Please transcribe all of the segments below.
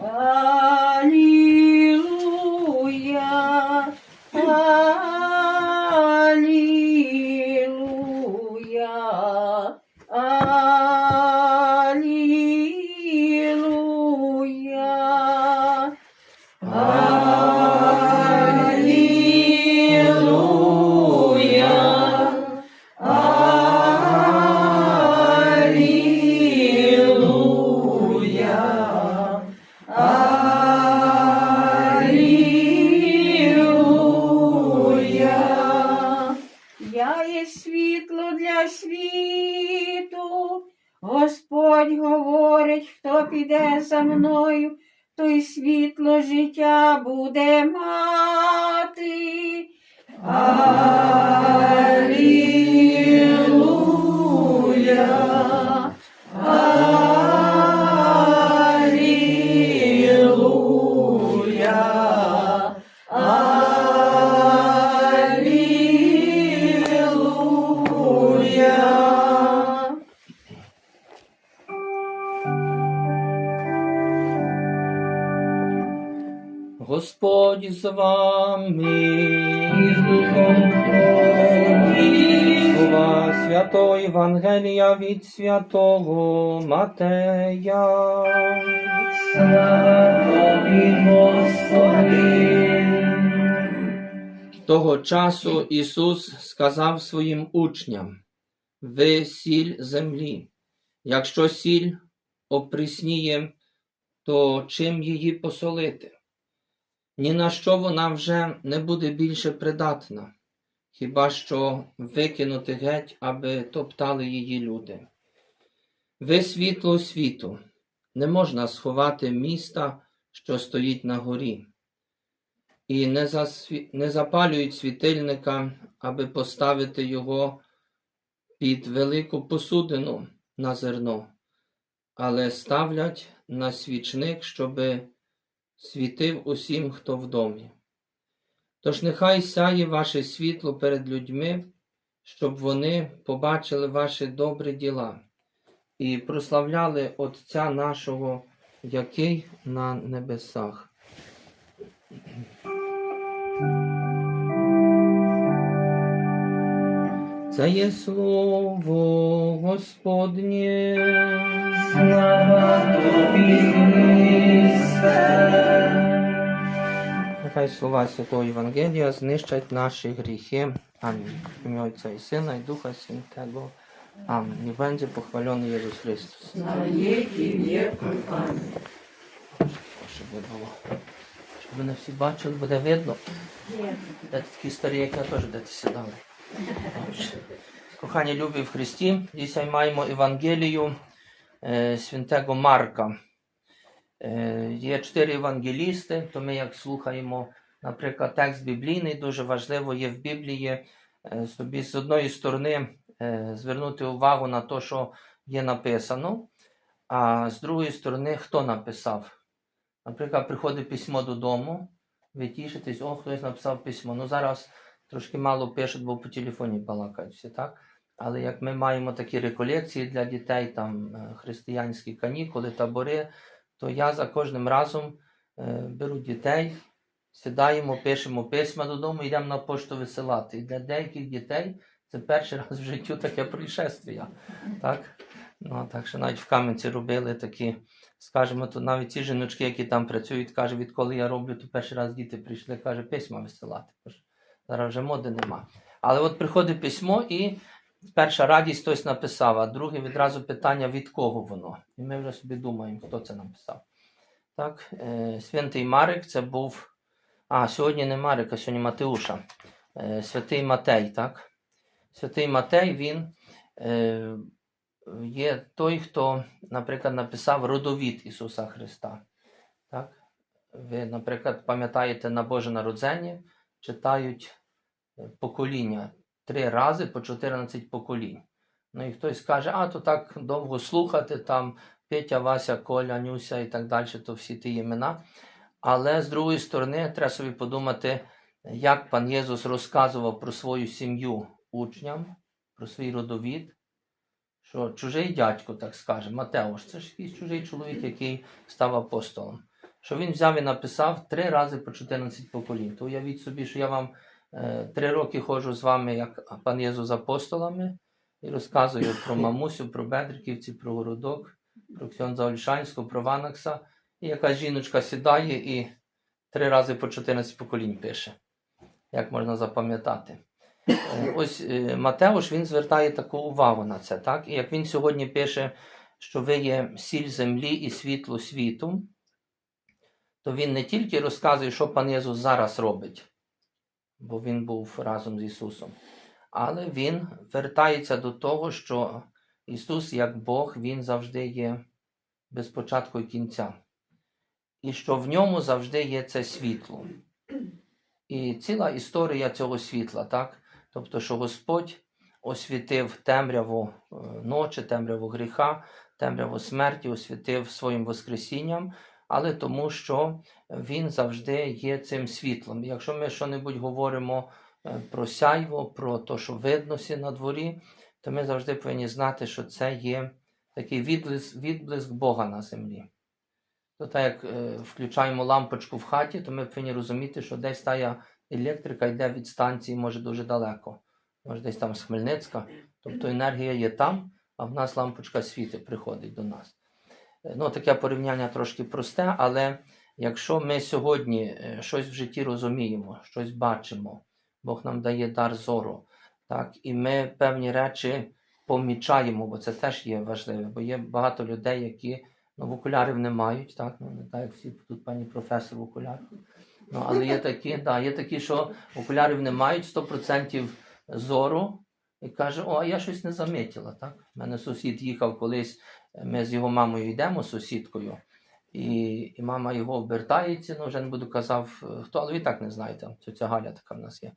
Oh. Світло життя буде мати. Алілуя. Господь з вами. Слова Святого Євангелія від святого Матея. Того часу Ісус сказав своїм учням: Ви сіль землі. Якщо сіль опрісніє, то чим її посолити? Ні на що вона вже не буде більше придатна, хіба що викинути геть, аби топтали її люди. Ви світло світу, не можна сховати міста, що стоїть на горі, і не, засві... не запалюють світильника, аби поставити його під велику посудину на зерно, але ставлять на свічник, щоби світив усім, хто в домі. Тож нехай сяє ваше світло перед людьми, щоб вони побачили ваші добрі діла і прославляли Отця нашого, який на небесах. Це є слово Господнє. Слава Нехай слова Святого Євангелія знищать наші гріхи. Амінь. Ім'я Отця і Сина і Духа Святого. Амінь. І буде похвалений Ісус Христос. На віки віку. Амінь. Щоб було. Щоб мене всі бачили, буде видно. Де такі старі, як я теж де сідали. Кохані любі в Христі, dzisiaj маємо Євангелію е, святого Марка. Е, Є чотири евангелісти, то ми як слухаємо, наприклад, текст біблійний, дуже важливо є в Біблії е, собі з одної сторони е, звернути увагу на те, що є написано, а з другої сторони, хто написав. Наприклад, приходить письмо додому, ви тішитесь, о, хтось написав письмо. Ну зараз трошки мало пишуть, бо по телефоні балакають всі, так? Але як ми маємо такі реколекції для дітей, там християнські канікули, табори, то я за кожним разом е, беру дітей, сідаємо, пишемо письма додому, йдемо на пошту висилати. І для деяких дітей це перший раз в житті таке происшествие. Так? Ну, так що навіть в Кам'янці робили такі, скажімо, то навіть ці жіночки, які там працюють, каже, відколи я роблю, то перший раз діти прийшли, каже, письма висилати. Зараз вже моди нема. Але от приходить письмо, і перша радість хтось написав, а друге відразу питання, від кого воно. І ми вже собі думаємо, хто це написав. Так, е, Святий Марик це був. А, сьогодні не Марик, а сьогодні Матеуша. Е, Святий Матей, так? Святий Матей, він е, є той, хто, наприклад, написав родовід Ісуса Христа. Так? Ви, наприклад, пам'ятаєте на Боже народження, читають е, покоління три рази по 14 поколінь. Ну і хтось каже, а то так довго слухати, там Петя, Вася, Коля, Нюся і так далі, то всі ті імена. Але з другої сторони, треба собі подумати, як пан Єсус розказував про свою сім'ю учням, про свій родовід, що чужий дядько, так скаже, Матеуш, це ж якийсь чужий чоловік, який став апостолом. що він взяв і написав три рази по 14 поколінь. То уявіть собі, що я вам три роки ходжу з вами, як пан Єзу з апостолами, і розказую про мамусю, про Бедриківці, про городок, про Ксьонза Ольшанського, про Ванакса. І якась жіночка сідає і три рази по 14 поколінь пише. Як можна запам'ятати? Е, Ось е, Матеуш він звертає таку увагу на це, так? І як він сьогодні пише, що ви є сіль землі і світло світу, то він не тільки розказує, що пан Єсус зараз робить, бо він був разом з Ісусом, але він вертається до того, що Ісус, як Бог, Він завжди є без початку і кінця. І що в ньому завжди є це світло. І ціла історія цього світла, так? Тобто, що Господь освітив темряву е, ночі, темряву гріха, темряву смерті, освітив своїм Воскресінням, але тому, що Він завжди є цим світлом. Якщо ми що-небудь говоримо е, про сяйво, про те, що виднося на дворі, то ми завжди повинні знати, що це є такий відблиск, відблиск Бога на землі. То так як е, включаємо лампочку в хаті, то ми повинні розуміти, що десь тая електрика йде від станції, може дуже далеко. Може десь там з Хмельницька. Тобто енергія є там, а в нас лампочка світить, приходить до нас. Ну, таке порівняння трошки просте, але якщо ми сьогодні е, щось в житті розуміємо, щось бачимо, Бог нам дає дар зору, так, і ми певні речі помічаємо, бо це теж є важливе, бо є багато людей, які ну, в окулярів не мають, так, ну, не так, як всі тут пані професор в окулярах. Ну, але є такі, да, є такі, що окулярів не мають 100% зору, і каже, о, а я щось не замітила. У мене сусід їхав колись, ми з його мамою йдемо, сусідкою, і, і мама його обертається, ну вже не буду казав, е, хто, але ви так не знаєте, ця Галя така в нас є.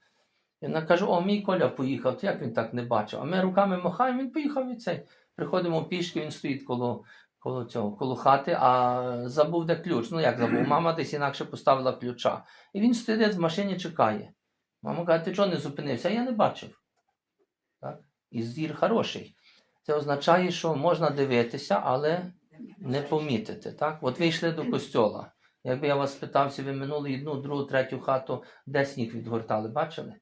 І вона каже: О, мій Коля поїхав, то як він так не бачив? А ми руками махаємо, він поїхав і цей. Приходимо пішки, він стоїть коло, коло цього, коло хати, а забув де ключ. Ну як забув? Мама десь інакше поставила ключа. І він стоїть в машині, чекає. Мама каже, ти чого не зупинився? А я не бачив. Так? І зір хороший. Це означає, що можна дивитися, але не помітити. Так? От ви йшли до костьола. Якби я вас питався, ви минули одну, другу, третю хату, де сніг відгортали, бачили?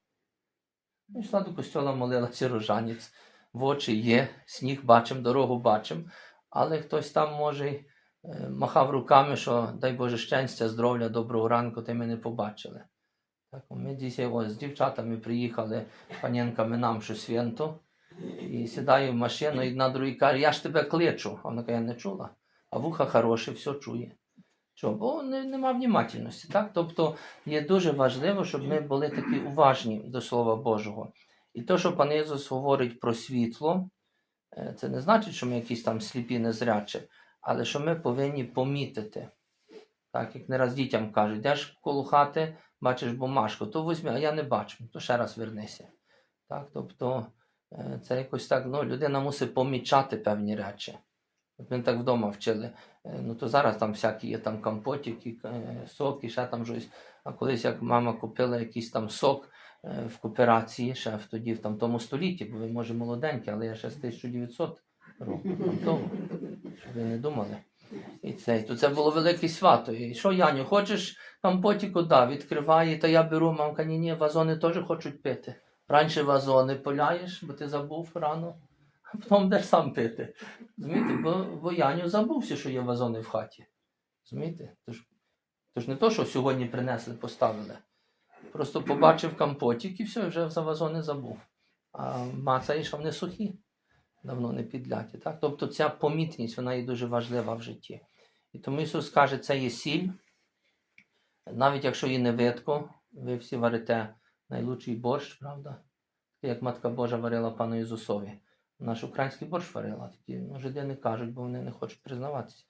Ну, Йшла до костьола, молилася рожанець. В очі є, сніг бачимо, дорогу бачимо, але хтось там може е, махав руками, що дай Боже щастя, здоров'я, доброго ранку, ти ми не побачили. Так, ми дійсно з дівчатами приїхали, панінками нам що свято, і сідаю в машину, і на другий каже, я ж тебе кличу. А вона каже, я не чула. А вуха хороше, все чує. Що? Бо не, нема внімательності. Так? Тобто є дуже важливо, щоб ми були такі уважні до Слова Божого. І те, що пан Ісус говорить про світло, е, це не значить, що ми якісь там сліпі, незрячі, але що ми повинні помітити. Так, як не раз дітям кажуть, йдеш коло хати, бачиш бумажку, то візьми, а я не бачу, то ще раз вернися. Так, тобто це якось так, ну, людина мусить помічати певні речі. Ми так вдома вчили. Е, Ну то зараз там всякі є там компотики, е, сок і ще там щось. А колись як мама купила якийсь там сок е, в кооперації, ще в тоді в там тому столітті, бо ви може молоденькі, але я ще з 1900 року там тому, щоб ви не думали. І це, то це було велике свято. І що, Яню, хочеш компотіку? Да, відкриває, та я беру, мамка, ні, ні, вазони теж хочуть пити. Раніше вазони поляєш, бо ти забув рано, а потім йдеш сам пити. Розумієте, бо, бо Яню забувся, що є вазони в хаті. Розумієте? Тож, тож не то, що сьогодні принесли, поставили. Просто побачив компотик і все, вже за вазони забув. А мацаєш, а вони сухі, давно не підляті. Так? Тобто ця помітність, вона є дуже важлива в житті. І тому Ісус каже, це є сіль. Навіть якщо її не видко, ви всі варите найлучший борщ, правда? Як Матка Божа варила пану Ісусові. Наш український борщ варила. Такі ну, жиди не кажуть, бо вони не хочуть признаватися.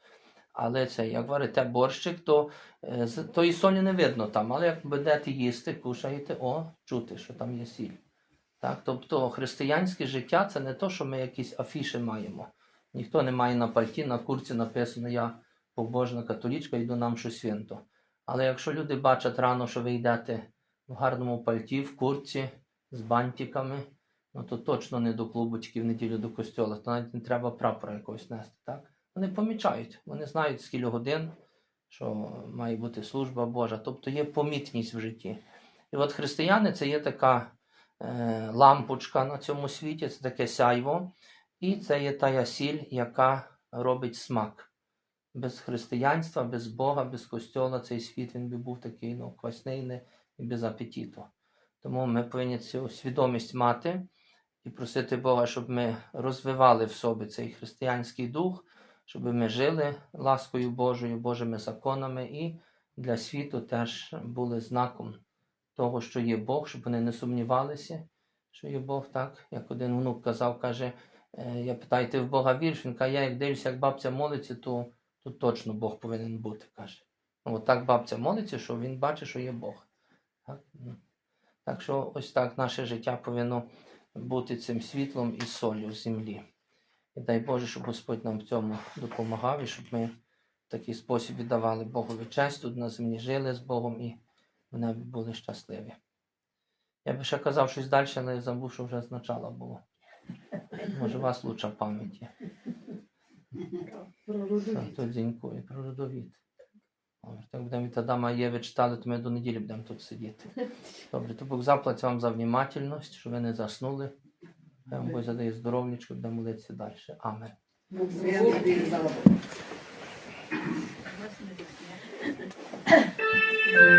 Але це, як варите борщик, то е, з- тої солі не видно там. Але як будете їсти, кушаєте, о, чути, що там є сіль. Так? Тобто християнське життя це не то, що ми якісь афіши маємо. Ніхто не має на пальті, на курці написано Я побожна католічка, йду нам що свято. Але якщо люди бачать рано, що ви йдете в гарному пальті, в курці, з бантиками, ну то точно не до клубочки в неділю до костьола, то навіть не треба прапора якогось нести. Так? Вони помічають, вони знають, скільки годин, що має бути служба Божа, тобто є помітність в житті. І от християни це є така е, лампочка на цьому світі, це таке сяйво, і це є тая сіль, яка робить смак. Без християнства, без Бога, без костьола цей світ він би був такий ну, квасний не, і без апетиту. Тому ми повинні цю свідомість мати і просити Бога, щоб ми розвивали в собі цей християнський дух, щоб ми жили ласкою Божою, Божими законами і для світу теж були знаком того, що є Бог, щоб вони не сумнівалися, що є Бог, так як один внук казав, каже, «Е, я питаю, ти в Бога вірш? Він каже, я як дивлюся, як бабця молиться, то, то точно Бог повинен бути. каже. Ну, от так бабця молиться, що він бачить, що є Бог. Так? Ну, що ось так наше життя повинно бути цим світлом і солью землі. І дай Боже, щоб Господь нам в цьому допомагав і щоб ми в такий спосіб віддавали Богові честь, тут на землі жили з Богом і в небі були щасливі. Я би ще казав щось далі, але я забув, що вже значало було. Може, у вас лучша пам'ять є. Так, то про родовід. Добре, так будемо від Адама Єви читати, то ми до неділі будемо тут сидіти. Добре, то Бог заплатить вам за внимательність, що ви не заснули. Хай вам Бог задає здоров'ячко, будемо молитися далі. Амен.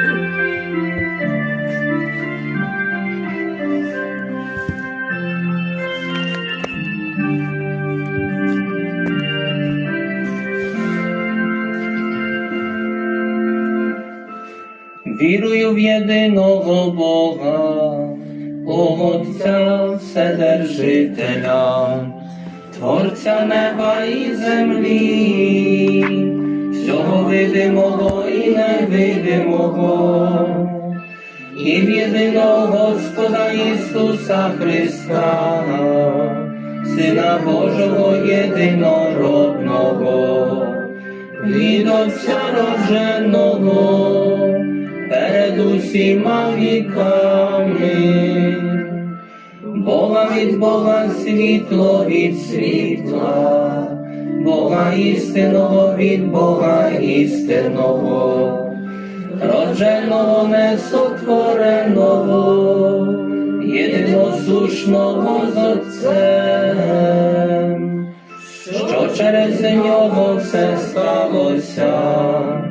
В єдиного Бога, Отця Вседержителя, Творця неба і землі, всього видимого і невидимого, і в єдиного Господа Ісуса Христа, Сина Божого єдинородного, від Отця роженого, усіма віками, Бога від Бога світло від світла, Бога істинного від Бога істинного, родженого несотвореного, єдиносушного з Отцем, що через нього все сталося.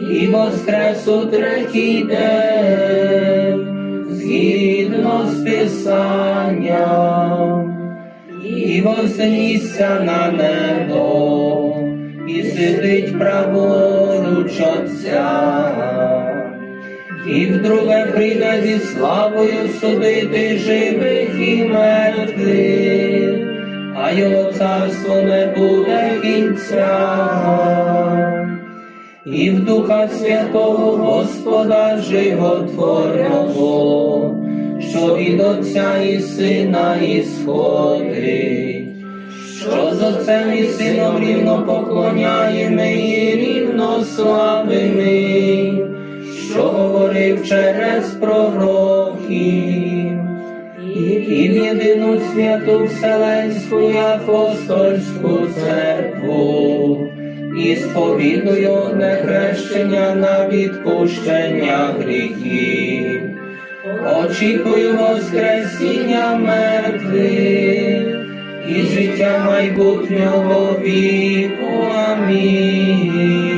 і воскрес у третій день, згідно з Писанням, і вознісся на небо, і сидить праворуч Отця, і вдруге прийде зі славою судити живих і мертвих, а його царство не буде кінця і в Духа Святого Господа Животворного, що від Отця і Сина ісходить, що з Отцем і Сином рівно поклоняємо і рівно славимо, що говорив через пророків. І в єдину святу Вселенську і апостольську церкву, і сповідую одне хрещення на відпущення гріхів, очікую воскресіння мертвих і життя майбутнього віку. Амінь.